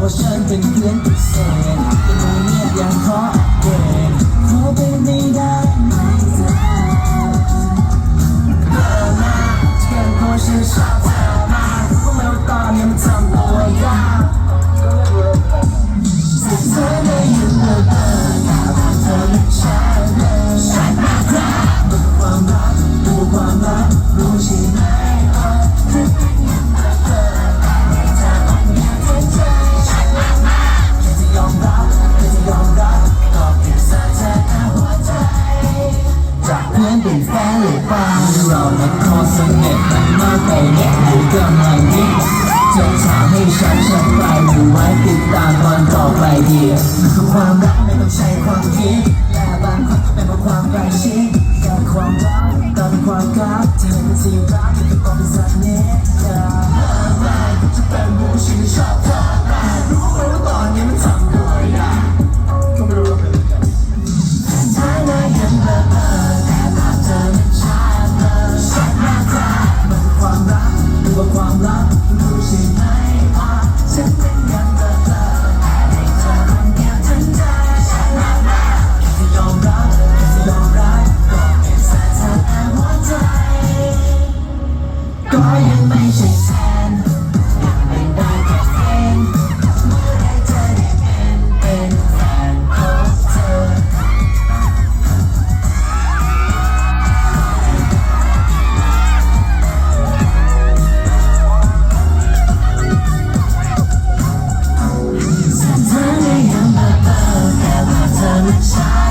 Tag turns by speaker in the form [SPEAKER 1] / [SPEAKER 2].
[SPEAKER 1] ว่าฉันเป็นเพื่อนพิเศษจะดูเงียบอย่างขอเดทขอเป็นไม่ได้ไหมเธอเบอร์มาเกินเพราะฉันชอบ นั้นคอสนิทกันมากไปเนี่ยหรือกำลังนิดจะถามให้ฉันฉันไปหรือไว้ติดตามตอนต่อไปดีมันคือความรักไม่ต้องใช้ความคิดและบางครั้งก็เป็นเพราะความใกล้ชิดแค่ความรัก the.